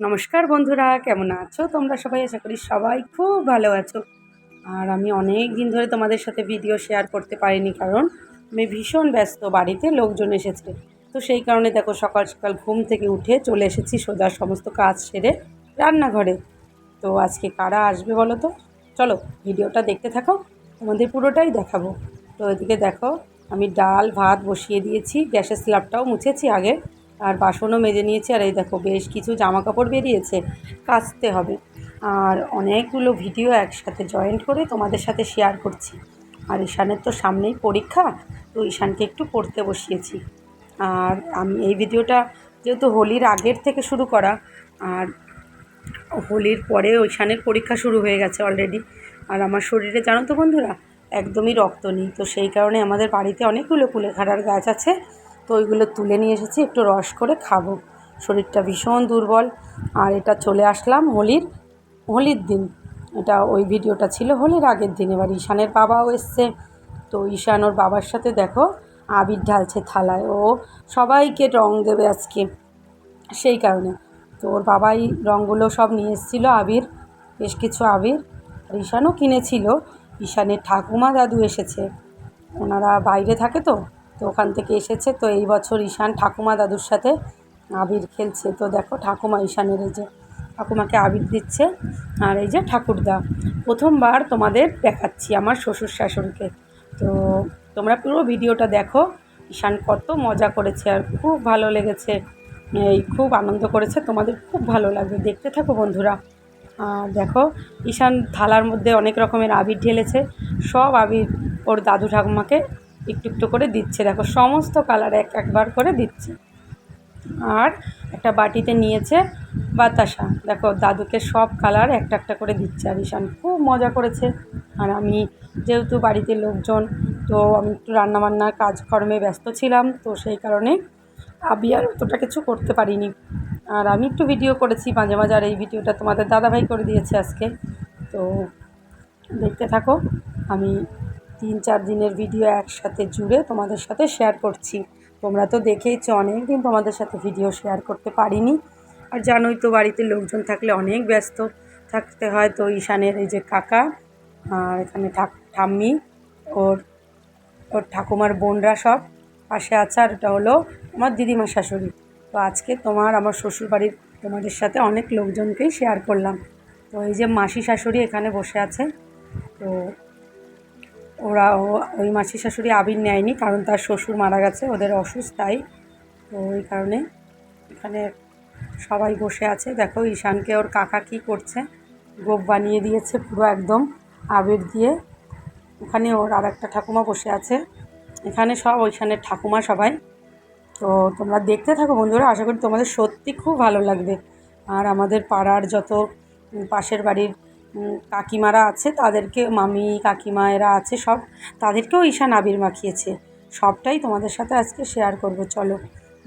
নমস্কার বন্ধুরা, কেমন আছো? তোমরা সবাই আশা করি সবাই খুব ভালো আছো। আর আমি অনেক দিন ধরে তোমাদের সাথে ভিডিও শেয়ার করতে পারিনি কারণ আমি ভীষণ ব্যস্ত, বাড়িতে লোকজন এসেছে। তো সেই কারণে দেখো, সকাল সকাল ঘুম থেকে উঠে চলে এসেছি সোজা সমস্ত কাজ সেরে রান্নাঘরে। তো আজকে কারা আসবে বলো তো? চলো ভিডিওটা দেখতে থাকো, তোমাদের পুরোটাই দেখাবো। তো এদিকে দেখো, আমি ডাল, ভাত বসিয়ে দিয়েছি, গ্যাসের স্ল্যাবটাও মুছেছি আগে। আর বাসনও মেজে নিয়েছি, আর এই দেখো বেশ কিছু জামা কাপড় বেরিয়েছে, কাচতে হবে। আর অনেকগুলো ভিডিও একসাথে জয়েন্ট করে তোমাদের সাথে শেয়ার করছি। আর ঈশানের তো সামনেই পরীক্ষা, তো ঈশানকে একটু পড়তে বসিয়েছি। আর আমি এই ভিডিওটা যেহেতু হোলির আগের থেকে শুরু করা, আর হোলির পরে ঈশানের পরীক্ষা শুরু হয়ে গেছে অলরেডি আর আমার শরীরে জানো তো বন্ধুরা, একদমই রক্ত নেই, তো সেই কারণে আমাদের বাড়িতে অনেকগুলো কুলেখাড়ার গাছ আছে। তো ওইগুলো তুলে নিয়ে এসেছি, একটু রস করে খাব। শরীরটা ভীষণ দুর্বল। আর এটা চলে আসলাম হোলির হোলির দিন। এটা ওই ভিডিওটা ছিল হোলির আগের দিন। এবার ঈশানের বাবাও এসছে। তো ঈশান ওর বাবার সাথে দেখো, আবির ঢালছে থালায়। ও সবাইকে রং দেবে আজকে, সেই কারণে। তো ওর বাবাই রঙগুলো সব নিয়ে এসেছিল আবির, বেশ কিছু আবির। ঈশানও কিনেছিল। ঈশানের ঠাকুমা দাদু এসেছে। ওনারা বাইরে থাকে তো? তো ওখান থেকে এসেছে। তো এই বছর ঈশান ঠাকুমা দাদুর সাথে আবির খেলছে। তো দেখো ঠাকুমা ঈশানের এই যে ঠাকুমাকে আবির দিচ্ছে আর এই যে ঠাকুরদা। প্রথমবার তোমাদের দেখাচ্ছি আমার শ্বশুর শাশুড়িকে। তো তোমরা পুরো ভিডিওটা দেখো। ঈশান কত মজা করেছে আর খুব ভালো লেগেছে। এই খুব আনন্দ করেছে। তোমাদের খুব ভালো লাগবে। দেখতে থাকো বন্ধুরা। দেখো ঈশান থালার মধ্যে অনেক রকমের আবির ঢেলেছে। সব আবির ওর দাদু ঠাকুমাকে একটু একটু করে দিচ্ছে। দেখো, সমস্ত কালার এক একবার করে দিচ্ছে। আর একটা বাটিতে নিয়েছে বাতাসা। দেখো, দাদুকে সব কালার একটা একটা করে দিচ্ছে। আর ঈশান খুব মজা করেছে। আর আমি যেহেতু বাড়িতে লোকজন, তো আমি একটু রান্নাবান্নার কাজকর্মে ব্যস্ত ছিলাম, তো সেই কারণে আবি আর অতটা কিছু করতে পারিনি। আর আমি একটু ভিডিও করেছি মাঝে মাঝে, আর এই ভিডিওটা তোমাদের দাদাভাই করে দিয়েছে আজকে। তো দেখতে থাকো, আমি তিন চার দিনের ভিডিও একসাথে জুড়ে তোমাদের সাথে শেয়ার করছি। তোমরা তো দেখেইছো অনেক দিন তোমাদের সাথে ভিডিও শেয়ার করতে পারিনি। আর জানোই তো বাড়িতে লোকজন থাকলে অনেক ব্যস্ত। থাকতে হয় তো ঈশানের এই যে কাকা, আর এখানে ঠাম্মি, ওর ওর ঠাকুমার বোনরা সব পাশে আছে। আর এটা হলো আমার দিদিমা শাশুড়ি। তো আজকে তোমার, আমার শ্বশুরবাড়ির তোমাদের সাথে অনেক লোকজনকেই শেয়ার করলাম। তো এই যে মাসি শাশুড়ি এখানে বসে আছে। তো ওরা ওই মাসি শাশুড়ি আবির নেয়নি কারণ তার শ্বশুর মারা গেছে, ওদের অসুস্থাই তো ওই কারণে এখানে সবাই বসে আছে। দেখো ঈশানকে ওর কাকা কী করছে, গোপ বানিয়ে দিয়েছে পুরো একদম আবির দিয়ে। ওখানে ওর আর একটা ঠাকুমা বসে আছে, এখানে সব ওইখানের ঠাকুমা সবাই। তো তোমরা দেখতে থাকো বন্ধুরা, আশা করি তোমাদের সত্যি খুব ভালো লাগবে। আর আমাদের পাড়ার যত পাশের বাড়ির কাকিমারা আছে, তাদেরকে মামি, কাকিমা এরা আছে, সব তাদেরকেও ঈশান আবির মাখিয়েছে। সবটাই তোমাদের সাথে আজকে শেয়ার করব, চলো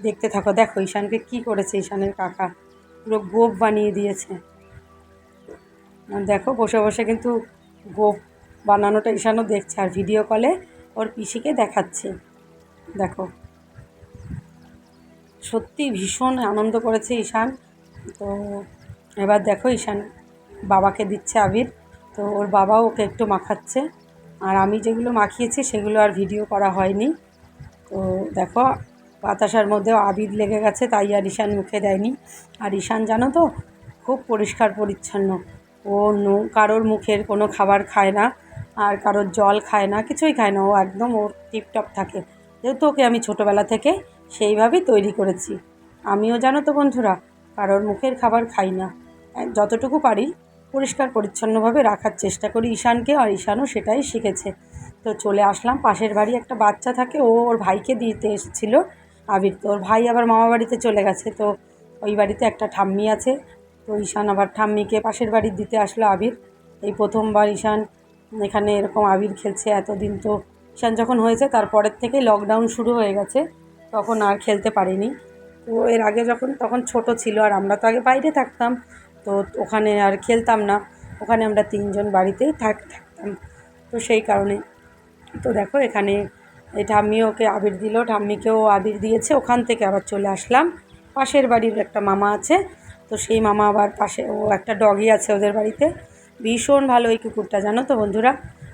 দেখতে থাকো। দেখো, ঈশানকে কী করেছে ঈশানের কাকা। পুরো গোপ বানিয়ে দিয়েছে। দেখো, বসে বসে কিন্তু গোপ বানানোটা ঈশানও দেখছে, আর ভিডিও কলে ওর পিসিকে দেখাচ্ছে। দেখো। সত্যি ভীষণ আনন্দ করেছে ঈশান। তো এবার দেখো ঈশান বাবাকে দিচ্ছে আবির। তো ওর বাবাও ওকে একটু মাখাচ্ছে। আর আমি যেগুলো মাখিয়েছি সেগুলো আর ভিডিও করা হয়নি। তো দেখো, বাতাসার মধ্যেও আবির লেগে গেছে, তাই আর ঈশান মুখে দেয়নি। আর ঈশান জানো তো, খুব পরিষ্কার পরিচ্ছন্ন। ও নো, কারোর মুখের কোনো খাবার খায় না, আর কারোর জল খায় না, কিছুই খায় না। ও একদম ওর টিপটপ থাকে। যেহেতু ওকে আমি ছোটোবেলা থেকে সেইভাবেই তৈরি করেছি। আমিও জানো তো বন্ধুরা, কারোর মুখের খাবার খাই না। যতটুকু পারি পরিষ্কার পরিচ্ছন্নভাবে রাখার চেষ্টা করি। ঈশানকে, আর ঈশানও সেটাই শিখেছে। তো চলে আসলাম, পাশের বাড়ি একটা বাচ্চা থাকে, ও ওর ভাইকে দিতে এসেছিল। আবির তো ওর ভাই আবার মামা বাড়িতে চলে গেছে, তো ওই বাড়িতে একটা ঠাম্মি আছে। তো ঈশান আবার ঠাম্মিকে পাশের বাড়ির দিতে আসলো আবির। এই প্রথমবার ঈশান এখানে এরকম আবির খেলছে এতদিন তো। ঈশান যখন হয়েছে তারপরের থেকেই লকডাউন শুরু হয়ে গেছে। তখন আর খেলতে পারিনি। তো এর আগে যখন, তখন ছোট ছিল, আর আমরা তো আগে বাইরে থাকতাম। তো ওখানে আর খেলতাম না। ওখানে আমরা তিনজন বাড়িতেই থাক, থাকতাম। তো সেই কারণে। তো দেখো এখানে এই ঠাম্মি ওকে আবির দিল। ঠাম্মিকেও আবির দিয়েছে। ওখান থেকে আবার চলে আসলাম। পাশের বাড়ির একটা মামা আছে। তো সেই মামা আবার পাশে ও একটা ডগি আছে ওদের বাড়িতে। ভীষণ ভালো ওই কুকুরটা, জানো তো বন্ধুরা?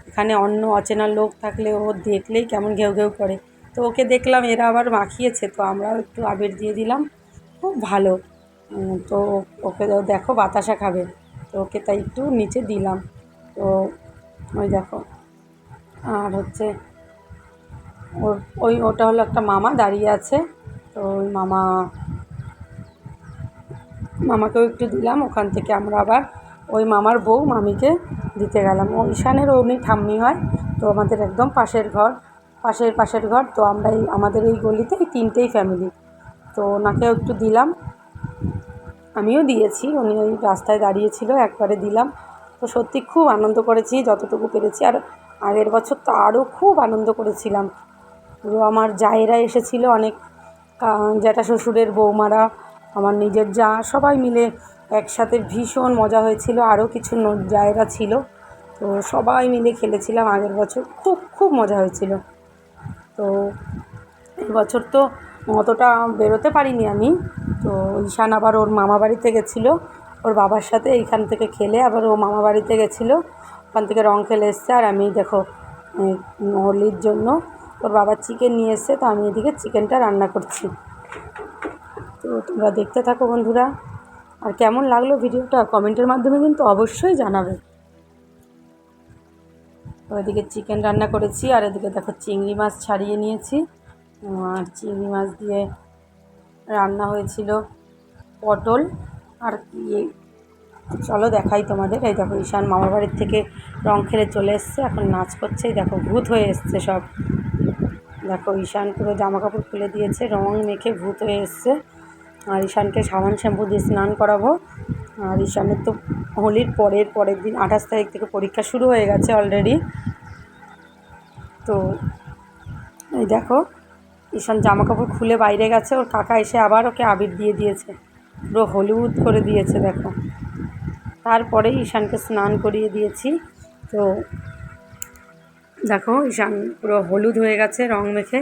এখানে অন্য অচেনা লোক থাকলে ও দেখলেই কেমন ঘেউ ঘেউ করে। তো ওকে দেখলাম, এরা আবার মাখিয়েছে। তো আমরাও একটু আবির দিয়ে দিলাম। খুব ভালো। তো ওকে দেখো বাতাসা খাবে। তো ওকে তাই একটু নিচে দিলাম। তো ওই দেখো, আর হচ্ছে ওর, ওই ওটা হলো একটা মামা দাঁড়িয়ে আছে। তো ওই মামা, মামাকেও একটু দিলাম, ওখান থেকে আমরা আবার ওই মামার বউ মামিকে দিতে গেলাম। ও ঈশানের অমনি ঠাম্মি হয়, তো আমাদের একদম পাশের ঘর, পাশের পাশের ঘর। তো আমরা এই, আমাদের এই গলিতে এই তিনটেই ফ্যামিলি তো ওনাকেও একটু দিলাম। আমিও দিয়েছি, উনি ওই রাস্তায় দাঁড়িয়েছিল, একবারে দিলাম। তো সত্যি খুব আনন্দ করেছি, যতটুকু পেরেছি। আর আগের বছর তো আরও খুব আনন্দ করেছিলাম। আমার জায়েরা এসেছিল অনেক জ্যাঠা শ্বশুরের বৌমারা, আমার নিজের যা, সবাই মিলে একসাথে ভীষণ মজা হয়েছিল। আরও কিছু জায়েরা ছিল। তো সবাই মিলে খেলেছিলাম আগের বছর। খুব খুব মজা হয়েছিল। তো এই বছর তো অতটা বেরোতে পারিনি আমি। তো ঈশান আবার ওর মামা বাড়িতে গেছিল। ওর বাবার সাথে এইখান থেকে খেলে আবার ও মামা বাড়িতে গেছিল। ওখান থেকে রং খেলে এসছে। আর আমি দেখো হোলির জন্য ওর বাবা চিকেন নিয়ে এসছে, তো আমি এদিকে চিকেনটা রান্না করছি। তো তোমরা দেখতে থাকো বন্ধুরা। আর কেমন লাগল ভিডিওটা কমেন্টের মাধ্যমে কিন্তু অবশ্যই জানাবে। তো এদিকে চিকেন রান্না করেছি, আর এদিকে দেখো চিংড়ি মাছ ছাড়িয়ে নিয়েছি। আর চিংড়ি মাছ দিয়ে রান্না হয়েছিল পটল আর ইয়ে চলো দেখাই তোমাদের। এই দেখো ঈশান মামার বাড়ির থেকে রং খেলে চলে এসছে, এখন নাচ করছে। দেখো ভূত হয়ে এসছে সব। দেখো ঈশান পুরো জামা কাপড় খুলে দিয়েছে, রং মেখে ভূত হয়ে এসছে। আর ঈশানকে সাবান শ্যাম্পু দিয়ে স্নান করাবো। আর ঈশানের তো হোলির পরের পরের দিন আঠাশ তারিখ থেকে পরীক্ষা শুরু হয়ে গেছে অলরেডি তো এই দেখো ঈশান জামা কাপড় খুলে বাইরে গেছে, ওর কাকা এসে আবার ওকে আবির দিয়ে দিয়েছে। পুরো হলুদ করে দিয়েছে, দেখো। তারপরে ঈশানকে স্নান করিয়ে দিয়েছি। তো দেখো, ঈশান পুরো হলুদ হয়ে গেছে রং মেখে।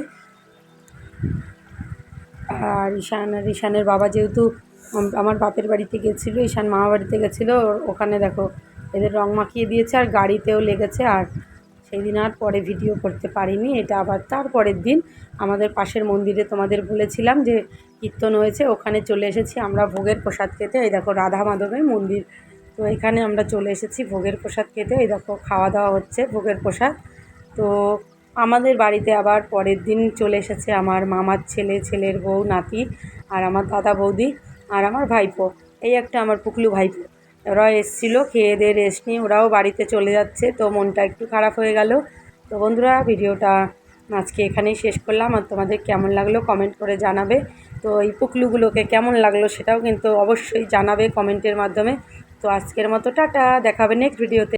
আর ঈশান আর ঈশানের বাবা যেহেতু আমার বাপের বাড়িতে গেছিল, ঈশান মামা বাড়িতে গেছিল ওখানে দেখো, এদের রং মাখিয়ে দিয়েছে আর গাড়িতেও লেগেছে আর সেই দিন আর পরে ভিডিও করতে পারিনি, এটা আবার তারপরের দিন আমাদের পাশের মন্দিরে তোমাদের বলেছিলাম যে কীর্তন হয়েছে, ওখানে চলে এসেছি আমরা ভোগের প্রসাদ খেতে, এই দেখো রাধা মাধবের মন্দির। তো এখানে আমরা চলে এসেছি ভোগের প্রসাদ খেতে, এই দেখো খাওয়া দাওয়া হচ্ছে ভোগের প্রসাদ। তো আমাদের বাড়িতে আবার পরের দিন চলে এসেছে আমার মামার ছেলে, ছেলের বউ, নাতি আর আমার দাদা বৌদি আর আমার ভাইপো। এই একটা আমার পুকলু ভাইপো। ওরা এসেছিল, খেয়ে দিয়ে রেস্ট নিয়ে ওরাও বাড়িতে চলে যাচ্ছে, তো মনটা একটু খারাপ হয়ে গেল। তো বন্ধুরা, ভিডিওটা আজকে এখানেই শেষ করলাম। আর তোমাদের কেমন লাগল কমেন্ট করে জানাবে। তো এই পুকলুগুলোকে কেমন লাগল সেটাও কিন্তু অবশ্যই জানাবে কমেন্টের মাধ্যমে। তো আজকের মতো, টাটা। দেখাবে নেক্সট ভিডিওতে